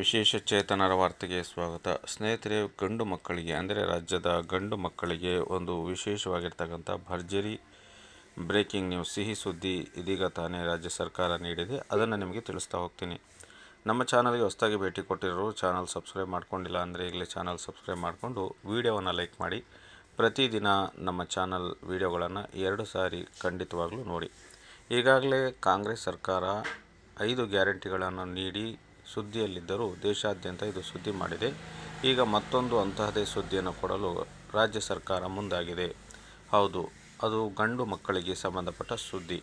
ವಿಶೇಷ ಚೇತನರ ವಾರ್ತೆಗೆ ಸ್ವಾಗತ. ಸ್ನೇಹಿತರೆ, ಗಂಡು ಮಕ್ಕಳಿಗೆ, ಅಂದರೆ ರಾಜ್ಯದ ಗಂಡು ಮಕ್ಕಳಿಗೆ ಒಂದು ವಿಶೇಷವಾಗಿರ್ತಕ್ಕಂಥ ಭರ್ಜರಿ ಬ್ರೇಕಿಂಗ್ ನ್ಯೂಸ್. ಸಿಹಿ ಸುದ್ದಿ ಇದೀಗ ತಾನೇ ರಾಜ್ಯ ಸರ್ಕಾರ ನೀಡಿದೆ. ಅದನ್ನು ನಿಮಗೆ ತಿಳಿಸ್ತಾ ಹೋಗ್ತೀನಿ. ನಮ್ಮ ಚಾನಲ್ಗೆ ಹೊಸದಾಗಿ ಭೇಟಿ ಕೊಟ್ಟಿರೋರು ಚಾನಲ್ ಸಬ್ಸ್ಕ್ರೈಬ್ ಮಾಡ್ಕೊಂಡಿಲ್ಲ ಅಂದರೆ ಈಗಲೇ ಚಾನಲ್ ಸಬ್ಸ್ಕ್ರೈಬ್ ಮಾಡಿಕೊಂಡು ವೀಡಿಯೋವನ್ನು ಲೈಕ್ ಮಾಡಿ. ಪ್ರತಿದಿನ ನಮ್ಮ ಚಾನಲ್ ವಿಡಿಯೋಗಳನ್ನು ಎರಡು ಸಾರಿ ಖಂಡಿತವಾಗಲೂ ನೋಡಿ. ಈಗಾಗಲೇ ಕಾಂಗ್ರೆಸ್ ಸರ್ಕಾರ ಐದು ಗ್ಯಾರಂಟಿಗಳನ್ನು ನೀಡಿ ಸುದ್ದಿಯಲ್ಲಿದ್ದರೂ ದೇಶಾದ್ಯಂತ ಇದು ಸುದ್ದಿ ಮಾಡಿದೆ. ಈಗ ಮತ್ತೊಂದು ಅಂತಹದೇ ಸುದ್ದಿಯನ್ನು ಕೊಡಲು ರಾಜ್ಯ ಸರ್ಕಾರ ಮುಂದಾಗಿದೆ. ಹೌದು, ಅದು ಗಂಡು ಮಕ್ಕಳಿಗೆ ಸಂಬಂಧಪಟ್ಟ ಸುದ್ದಿ.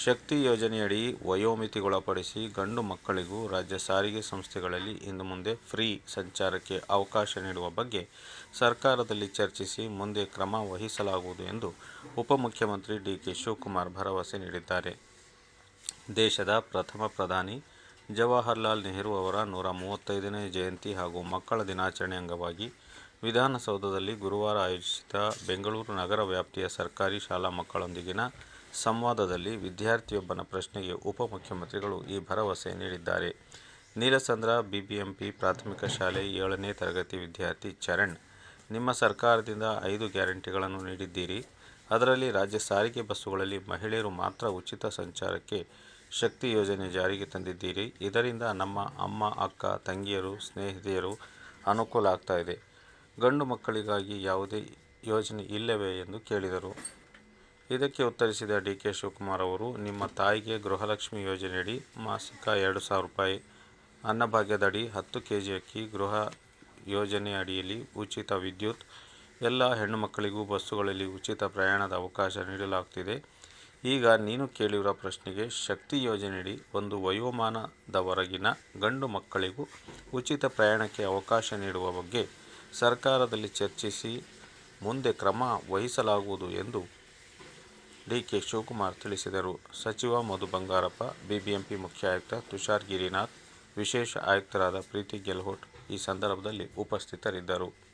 ಶಕ್ತಿ ಯೋಜನೆಯಡಿ ವಯೋಮಿತಿಗೊಳಪಡಿಸಿ ಗಂಡು ಮಕ್ಕಳಿಗೂ ರಾಜ್ಯ ಸಾರಿಗೆ ಸಂಸ್ಥೆಗಳಲ್ಲಿ ಇನ್ನು ಮುಂದೆ ಫ್ರೀ ಸಂಚಾರಕ್ಕೆ ಅವಕಾಶ ನೀಡುವ ಬಗ್ಗೆ ಸರ್ಕಾರದಲ್ಲಿ ಚರ್ಚಿಸಿ ಮುಂದೆ ಕ್ರಮ ವಹಿಸಲಾಗುವುದು ಎಂದು ಉಪಮುಖ್ಯಮಂತ್ರಿ ಡಿ ಕೆ ಶಿವಕುಮಾರ್ ಭರವಸೆ ನೀಡಿದ್ದಾರೆ. ದೇಶದ ಪ್ರಥಮ ಪ್ರಧಾನಿ ಜವಾಹರ್ಲಾಲ್ ನೆಹರು ಅವರ ನೂರ ಮೂವತ್ತೈದನೇ ಜಯಂತಿ ಹಾಗೂ ಮಕ್ಕಳ ದಿನಾಚರಣೆ ಅಂಗವಾಗಿ ವಿಧಾನಸೌಧದಲ್ಲಿ ಗುರುವಾರ ಆಯೋಜಿಸಿದ ಬೆಂಗಳೂರು ನಗರ ವ್ಯಾಪ್ತಿಯ ಸರ್ಕಾರಿ ಶಾಲಾ ಮಕ್ಕಳೊಂದಿಗಿನ ಸಂವಾದದಲ್ಲಿ ವಿದ್ಯಾರ್ಥಿಯೊಬ್ಬನ ಪ್ರಶ್ನೆಗೆ ಉಪಮುಖ್ಯಮಂತ್ರಿಗಳು ಈ ಭರವಸೆ ನೀಡಿದ್ದಾರೆ. ನೀಲಸಂದ್ರ, ಬಿಬಿಎಂಪಿ ಪ್ರಾಥಮಿಕ ಶಾಲೆ ಏಳನೇ ತರಗತಿ ವಿದ್ಯಾರ್ಥಿ ಚರಣ್, ನಿಮ್ಮ ಸರ್ಕಾರದಿಂದ ಐದು ಗ್ಯಾರಂಟಿಗಳನ್ನು ನೀಡಿದ್ದೀರಿ. ಅದರಲ್ಲಿ ರಾಜ್ಯ ಸಾರಿಗೆ ಬಸ್ಸುಗಳಲ್ಲಿ ಮಹಿಳೆಯರು ಮಾತ್ರ ಉಚಿತ ಸಂಚಾರಕ್ಕೆ ಶಕ್ತಿ ಯೋಜನೆ ಜಾರಿಗೆ ತಂದಿದ್ದೀರಿ. ಇದರಿಂದ ನಮ್ಮ ಅಮ್ಮ, ಅಕ್ಕ, ತಂಗಿಯರು, ಸ್ನೇಹಿತೆಯರು ಅನುಕೂಲ ಆಗ್ತಾ ಇದೆ. ಗಂಡು ಮಕ್ಕಳಿಗಾಗಿ ಯಾವುದೇ ಯೋಜನೆ ಇಲ್ಲವೇ ಎಂದು ಕೇಳಿದರು. ಇದಕ್ಕೆ ಉತ್ತರಿಸಿದ ಡಿ ಕೆ ಶಿವಕುಮಾರ್ ಅವರು, ನಿಮ್ಮ ತಾಯಿಗೆ ಗೃಹಲಕ್ಷ್ಮಿ ಯೋಜನೆಯಡಿ ಮಾಸಿಕ ಎರಡು ಸಾವಿರ ರೂಪಾಯಿ ಅನ್ನಭಾಗ್ಯದಡಿ ಹತ್ತು ಕೆ ಜಿ ಅಕ್ಕಿ, ಗೃಹ ಯೋಜನೆ ಅಡಿಯಲ್ಲಿ ಉಚಿತ ವಿದ್ಯುತ್, ಎಲ್ಲ ಹೆಣ್ಣು ಮಕ್ಕಳಿಗೂ ಬಸ್ಸುಗಳಲ್ಲಿ ಉಚಿತ ಪ್ರಯಾಣದ ಅವಕಾಶ ನೀಡಲಾಗುತ್ತಿದೆ. ಈಗ ನೀನು ಕೇಳಿರುವ ಪ್ರಶ್ನೆಗೆ ಶಕ್ತಿ ಯೋಜನೆಯಡಿ ಒಂದು ವಯೋಮಾನದವರೆಗಿನ ಗಂಡು ಮಕ್ಕಳಿಗೂ ಉಚಿತ ಪ್ರಯಾಣಕ್ಕೆ ಅವಕಾಶ ನೀಡುವ ಬಗ್ಗೆ ಸರ್ಕಾರದಲ್ಲಿ ಚರ್ಚಿಸಿ ಮುಂದೆ ಕ್ರಮ ವಹಿಸಲಾಗುವುದು ಎಂದು ಡಿ ಕೆ ಶಿವಕುಮಾರ್ ತಿಳಿಸಿದರು. ಸಚಿವ ಮಧು ಬಂಗಾರಪ್ಪ, ಬಿಬಿಎಂಪಿ ಮುಖ್ಯ ಆಯುಕ್ತ ತುಷಾರ್ ಗಿರಿನಾಥ್, ವಿಶೇಷ ಆಯುಕ್ತರಾದ ಪ್ರೀತಿ ಗೆಲ್ಹೋಟ್ ಈ ಸಂದರ್ಭದಲ್ಲಿ ಉಪಸ್ಥಿತರಿದ್ದರು.